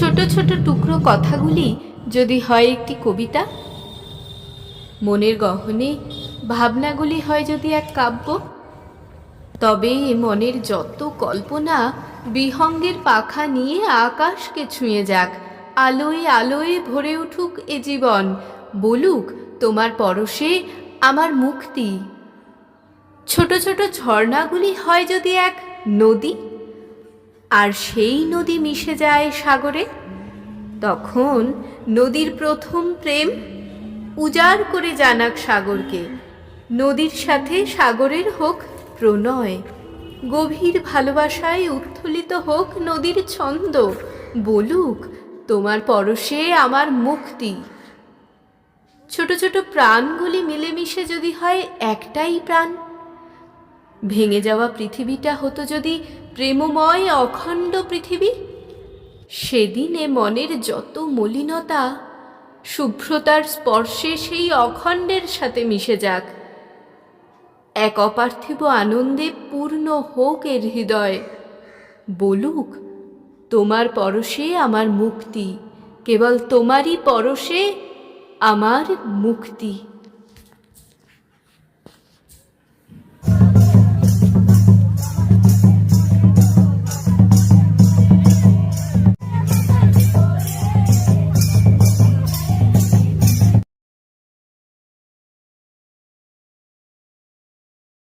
ছোট ছোট টুকরো কথাগুলি যদি হয় একটি কবিতা? মনের গহনে ভাবনাগুলি হয় যদি এক কাব্য? তবে মনের যত কল্পনা, বিহঙ্গের পাখা নিয়ে আকাশকে ছুঁয়ে যাক। আলোয় আলোয় ভরে উঠুক এ জীবন। বলুক, তোমার পরশে আমার মুক্তি। ছোট ছোট ঝর্ণাগুলি হয় যদি এক নদী? আর সেই নদী মিশে যায় সাগরে, তখন নদীর প্রথম প্রেম উজাড় করে জানাক সাগরকে। নদীর সাথে সাগরের হোক প্রণয়, গভীর ভালোবাসায় উত্থলিত হোক নদীর ছন্দ, বলুক তোমার পরশে আমার মুক্তি। ছোট ছোট প্রাণগুলি মিলেমিশে যদি হয় একটাই প্রাণ ভেঙে যাওয়া পৃথিবীটা হতো যদি প্রেমময় অখণ্ড পৃথিবী? সেদিনে মনের যত মলিনতা, শুভ্রতার স্পর্শে সেই অখণ্ডের সাথে মিশে যাক। এক অপার্থিব আনন্দে পূর্ণ হোক এর হৃদয়। বলুক, তোমার পরশে আমার মুক্তি, কেবল তোমারই পরশে আমার মুক্তি।